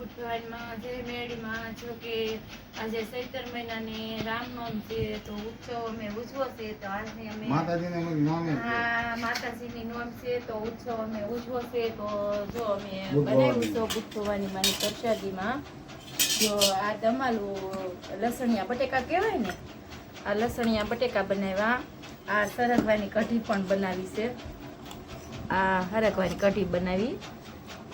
બુધવારમાં જે મેળીમાં જો કે આજે ચૈતર મહિનાની રામનોમ છે તો ઉત્સવ અમે ઉજવો છે તો આજે અમે માતાજીને નામ. હા માતાજીની નોમ છે તો ઉત્સવ અમે ઉજવો છે તો જો અમે બનાવ્યું તો ભવાની માની પ્રસાદીમાં. જો આ તમારું લસણિયા બટેકા કહેવાય ને આ લસણિયા બટેકા બનાવ્યા. આ સરગવાની કઢી પણ બનાવી છે. આ હરકવાની કઢી બનાવી.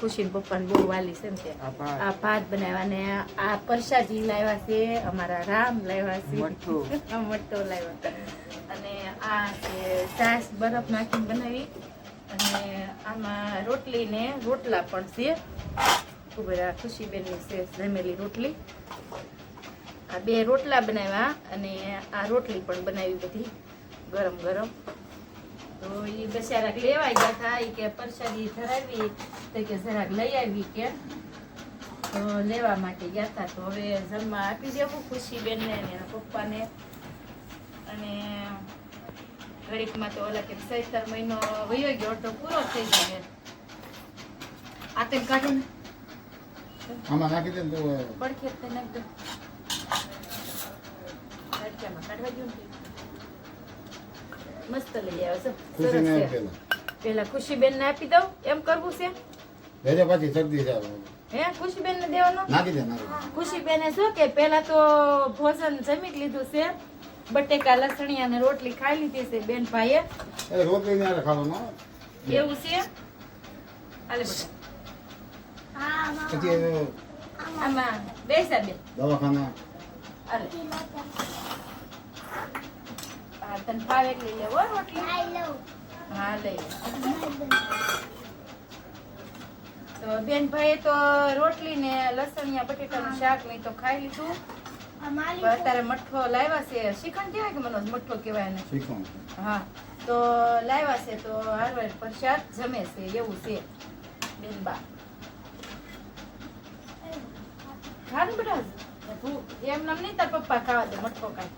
ખુશીન પપ્પાને બહુ વાલી છે ને આ ભાત. બનાવ્યા ને આ પરસાજી લાવ્યા છે અમારા રામ લાવ્યા છે. આ મઠ્ઠો લાવ્યા. અને આ છે છાશ બરફ નાખીને બનાવી. અને આમાં રોટલી ને રોટલા પણ છે. ખૂબ બધા ખુશીબેનની છે જમેલી રોટલી. આ બે રોટલા બનાવ્યા અને આ રોટલી પણ બનાવી બધી ગરમ ગરમ. તો એ બચારાક લેવા ગયા હતા એ કે પરસાદી ધરાવી તો કે જરાક લઈ આવી કે. તો લેવા માટે ગયા હતા તો હવે જમવા આપી દેવું ખુશીબેનને અને એના પપ્પાને. અને ઘડીકમાં તો ઓલા કે સૈતર મહિનો વયો ગયો તો પૂરો થઈ જાય આ તેમ કાઢીને આમાં નાખી દે તો પડખે નાખી દો. કાઢવા ને. મસ્ત લઈ આવે છે. સરસ છે. પેલા. ખુશી ખુશીબેન ને આપી દઉં એમ કરવું છે? ભેજે પાછી શરદી છે હે ખુશીબેન ને દેવાનો? નાખી દે ખુશીબેને શું કે પેલા તો ભોજન જમી લીધું છે. બટેકા લસણિયા ને રોટલી ખાઈ લીધી છે બેન ભાઈએ એ રોટલી ને ખાવાનું એવું છે? હાલે બેટા. આમાં બેસા બેન. દવાખાના. હાલે. હા તને ભાવે એટલી લેવો રોટલી? હા લઈ લે. તો બેન ભાઈએ તો રોટલી ને લસણિયા બટેટાનું શાક ને તો ખાઈ લીધું. અત્યારે મઠ્ઠો લાવ્યા છે. શ્રીખંડ કહેવાય કે મનોજ? મઠ્ઠો કહેવાય ને હા. તો લાવ્યા છે તો હારવાર પ્રસાદ જમે છે એવું છે બેન બા ખાનું બેટા તું એમ નામ નહીં તાર પપ્પા ખાવા દે મઠ્ઠો ખાય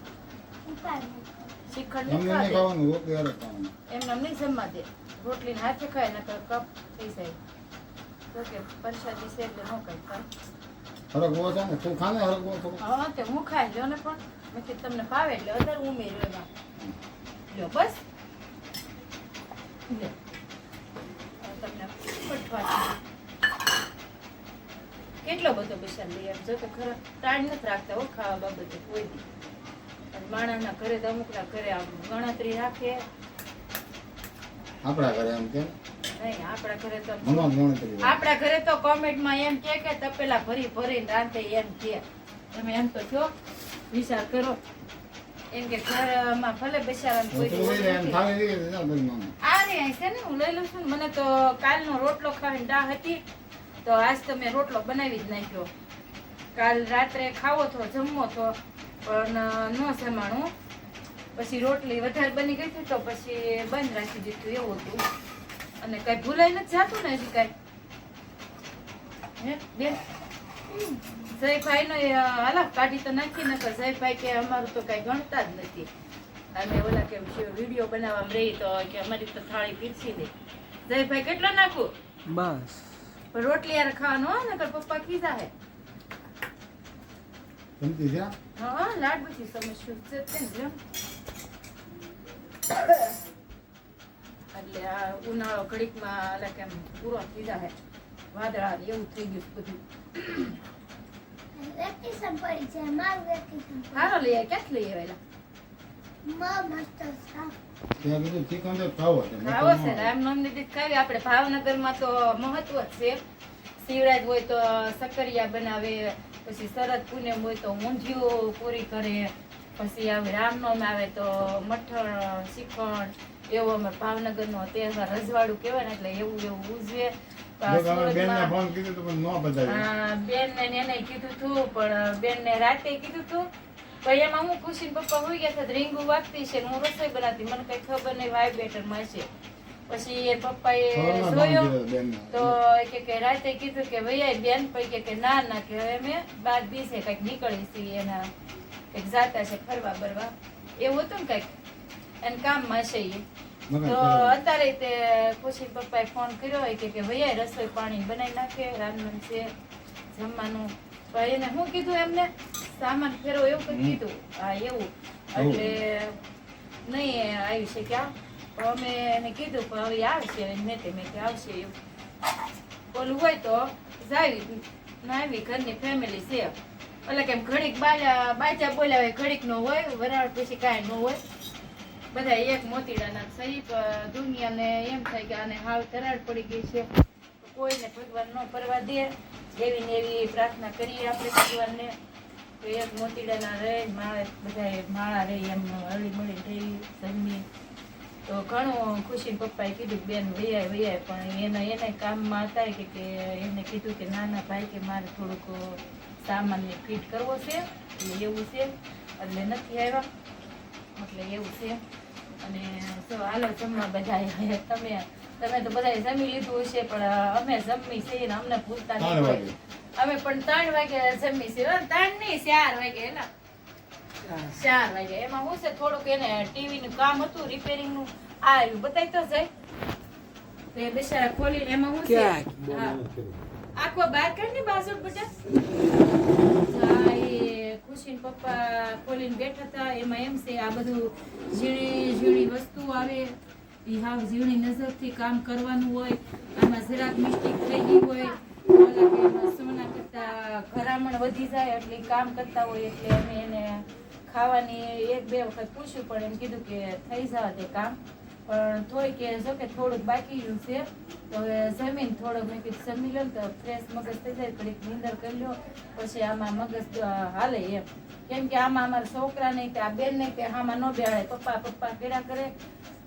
શ્રીખંડ એમને નહીં ખાવા ખાવાનું રોટલી હારે ખાવાનું. દે નહીં જમવા દે. રોટલી હાથે ખાય ને તો કપ થઈ જાય. તો કે પ્રસાદી છે એટલે ન કઈ ખાય. હરક ને તું ખાને હરક ઓછો હા તે હું ખાઈ લ્યો ને પણ મેં કીધું તમને ભાવે એટલે વધારે ઉમેર્યું એમાં. લ્યો બસ. લ્યો. તમને કેટલો બધો પૈસા લઈ આપજો તો ખરા ટાઈમ નથી રાખતા હો ખાવા બાબતે કોઈ દી માણસના ઘરે તો અમુકના ઘરે ગણતરી રાખે. આપણા ઘરે એમ કેમ નહીં આપણા ઘરે તો આપણા ઘરે તો કોમેન્ટમાં એમ કે કે તપેલા ભરી ભરીને રાંધે એમ કે. તમે એમ તો છો? વિચાર કરો. એમ કે ઘરમાં ભલે કોઈ માને. આ રે છે ને હું લઈ લઉં છું મને તો કાલનો રોટલો ખાવાની ડા હતી. તો આજ તો મેં રોટલો બનાવી જ નાખ્યો. કાલ રાત્રે ખાવો તો જમવો તો. પણ ન જમાણું પછી રોટલી વધારે બની ગઈ હતી તો પછી બંધ રાખી દીધું એવું હતું. અને કઈ ભૂલાઈ નથી જતું ને હજી કઈ. હે બેન? જયભાઈ નો હાલા કાઢી તો નાખી નકર જયભાઈ કે અમારું તો કઈ ગણતા જ નથી. અમે ઓલા કેમ વીડિયો બનાવવા રહી તો કે અમારી તો થાળી પીરસી દે. જયભાઈ કેટલો નાખું? બસ. રોટલી યાર ખાવાનું હો નકર પપ્પા કીધા હે. ગમતી છે હા લાડ બધી સમસ્યા છે તે ને લ્યો. એટલે આ ઉનાળો ઘડીકમાં એટલે કેમ પૂરો થઈ જાય. વાદળા એવું થઈ ગયું છે બધું. હારો લઈ આવ્યા? ક્યાંથી લઈ આવેલા કીધું ચિકન તો મહત્વ જ છે. શિવરાજ હોય તો સકરિયા બનાવે પછી શરદ પૂનમ હોય તો ઊંધિયું પૂરી કરે. પછી આવે રામનવમી આવે તો મઠણ શિખંડ એવો અમે ભાવનગરનો તહેવાર રજવાડું કહેવાય ને એટલે એવું એવું ઉજવે કીધું પણ ન ને એને કીધું તું પણ બેનને રાતે કીધું તું. પણ એમાં હું ખુશી પપ્પા હોઈ ગયા હતા રીંગુ વાગતી છે હું રસોઈ બનાવતી. મને કઈ ખબર નહીં બેટરમાં છે પછી એ પપ્પાએ જોયો. તો કે કે રાતે કીધું કે ભૈયા બેન પછી કે કે ના ના કે હવે અમે બાર દિવસે કંઈક નીકળી છીએ એના કંઈક જાતા છે ફરવા બરવા એવું હતું ને કંઈક એને કામમાં છે એ તો અત્યારે તે પછી પપ્પાએ ફોન કર્યો હોય કે કે ભૈયા રસોઈ પાણી બનાવી નાખે રાંધણ છે જમવાનું તો એને શું કીધું એમને સામાન ફેરવો એવું કઈ કીધું હા એવું એટલે નહીં આવી શક્યા પણ અમે એને કીધું પણ હવે આવશે મેં તે મેં તે આવશે એવું. ઓલું હોય તો જાવી ના આવી ઘરની ફેમિલી છે. એટલે કેમ ઘડીક બાજા બાજા બોલ્યા ઘડીક નો હોય, વરાળ પછી કાંઈ ન હોય. બધા એક મોતીડાના સહી દુનિયાને એમ થાય કે આને હાવ તરાડ પડી ગઈ છે. કોઈને ભગવાન ન કરવા દે. એવી ને એવી પ્રાર્થના કરીએ આપણે ભગવાનને. તો એક મોતીડાના રહે, માળા બધા માળા રહે, એમ હળી મળી થઈ જમી તો ઘણું ખુશી પપ્પાએ કીધું બેન વૈયા વૈયા પણ એના એને કામમાં હતા કે કે એને કીધું કે નાના ભાઈ કે મારે થોડુંક સામાનને ફિટ કરવો છે. એટલે એવું છે. એટલે નથી આવ્યા. એટલે એવું છે. અને તો હાલો જમવા બધા તમે તમે તો બધા જમી લીધું હશે પણ અમે જમી છીએ ને અમને ભૂલતા નથી નહીં. અમે પણ ત્રણ વાગે જમી છીએ. ત્રણ નહીં ચાર વાગે એલા ચાર વાગે. એમાં હું છે થોડુંક એને ટીવી નું કામ હતું રિપેરિંગનું આવ્યું બતાવી તો જાય. તો એ બિચારા ખોલીને એમાં હું છે? આખો બાર કરી ને બાજુ બેટા ખુશીન પપ્પા ખોલીને બેઠા હતા. એમાં એમ છે આ બધું ઝીણી ઝીણી વસ્તુ આવે. એ હાવ ઝીણી નજરથી કામ કરવાનું હોય. આમાં જરાક મિસ્ટેક થઈ ગઈ હોય. સોના કરતા ઘરામણ વધી જાય એટલે કામ કરતા હોય એટલે અમે એને ખાવાની એક બે વખત પૂછ્યું, પણ એમ કીધું કે થઈ જવા તે કામ. પણ થોડી કે જો કે થોડુંક બાકી ગયું છે. તો હવે જમીન થોડોક મેં કીધું, જમી લો તો ફ્રેશ મગજ થઈ જાય. થોડીક નીંદર કરી લો, પછી આમાં મગજ હાલે એમ. કેમ કે આમાં અમારા છોકરા નહીં કે આ બેન નહીં કે આમાં ન બેહાડે. પપ્પા પપ્પા કેડા કરે.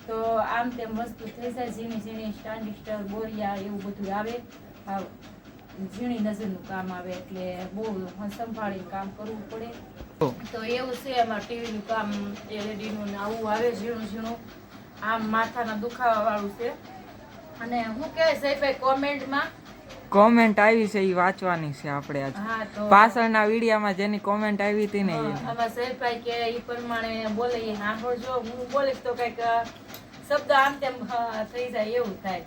તો આમ તેમ વસ્તુ થઈ જાય. ઝીણી ઝીણી સ્ટાન્ડિસ્ટર બોરિયા એવું બધું આવે. ઝીણી નજરનું કામ આવે એટલે બહુ સંભાળીને કામ કરવું પડે. તો એવું છે એમાં ટીવીનું કામ એલઈડીનું ને આવું આવે ઝીણું ઝીણું. આમ માથાના દુખાવા વાળું છે. અને હું કહેવાય સાહેબ કોમેન્ટમાં કોમેન્ટ આવી છે એ વાંચવાની છે આપણે આજ. પાછળના વિડીયામાં જેની કોમેન્ટ આવી હતી ને આમાં સાહેબભાઈ કે એ પ્રમાણે બોલે એ સાંભળજો. હું બોલીશ તો કંઈક શબ્દ આમ તેમ હા, થઈ જાય એવું થાય.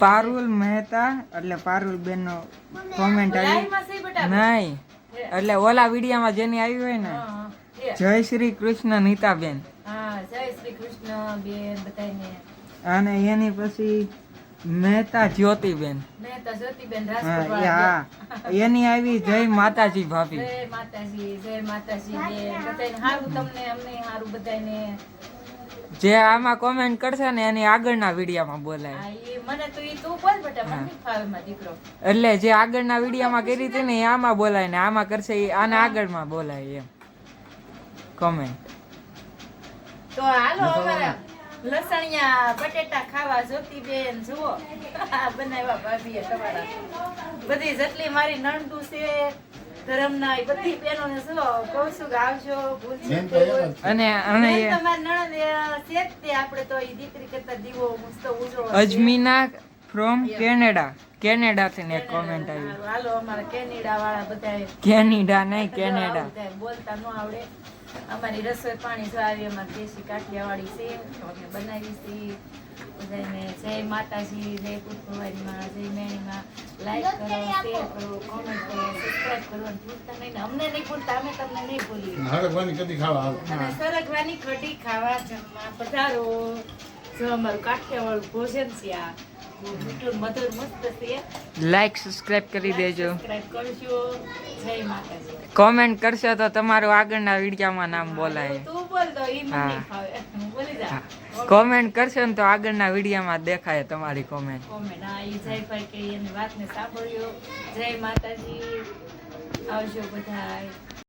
પારુલ મહેતા એટલે પારુલ બેન નો કોમેન્ટ આવી. નહીં. એટલે ઓલા વિડીયામાં જેની આવી હોય ને. જય શ્રી કૃષ્ણ નીતાબેન. જય શ્રી કૃષ્ણ બેન બધાને અને એની પછી મહેતા જ્યોતિબેન. મેં તો જ્યોતિબેન હા હા. એની આવી જય માતાજી ભાભી. જય માતાજી જય માતાજી બેન બધાને સારું તમને અમને સારું બધાને જે આમાં કોમેન્ટ કરશે ને એની આગળના વિડીયામાં બોલાય. એટલે જે આગળના વિડીયામાં કરી હતી ને. એ આમાં બોલાય ને આમાં કરશે એ આને આગળમાં બોલાય એમ. કોમેન્ટ તો હાલો અમારા લસણિયા બટેટા ખાવા જોતી બેન જુઓ. બનાવ્યા ભાભીએ તમારા. બધી જેટલી મારી નણંદુ છે ધરમના એ બધી બહેનોને જુઓ કહું છું કે આવજો ભૂલશો બેન તો એમ જ. અને અને બેન નણંદ છે તે આપણે તો ઈ દીકરી કરતા દીવો મસ્ત ઉજળો અજમીના ફ્રોમ કેનેડા કેનેડા. થી ને કોમેન્ટ આવી. હાલો, અમારા કેનેડા વાળા બધા કેનેડા. નહીં કેનેડા બોલતા ન આવડે. અમારી રસોઈ પાણી જો આવી અમારી દેશી કાઠિયાવાડી છે. બનાવી છીએ બધાને જય માતાજી જય કુટુંબમાં જય મેણીમાં લાઈક કરો શેર કરો કોમેન્ટ કરો સબસ્ક્રાઇબ કરવાનું ભૂલતા નહીં અમને નહીં ભૂલતા અમે તમને નહીં ભૂલીએ. હારે કઢી ખાવા આવો અને સરગવાની કઢી ખાવા જમવા પધારો. જો અમારું કાઠિયાવાળું ભોજન છે આ. લાઈક સબસ્ક્રાઇબ કરી દેજો. કોમેન્ટ કરશો તો તમારું આગળના વિડીયોમાં નામ બોલાય. તું બોલ તો ઈ મને હા. કોમેન્ટ કરશો ને તો આગળના વિડીયોમાં દેખાય તમારી કોમેન્ટ કોમેન્ટ હા, ઈ જયભાઈ કે એની વાતને સાંભળ્યો. જય માતાજી. આવજો બધાય.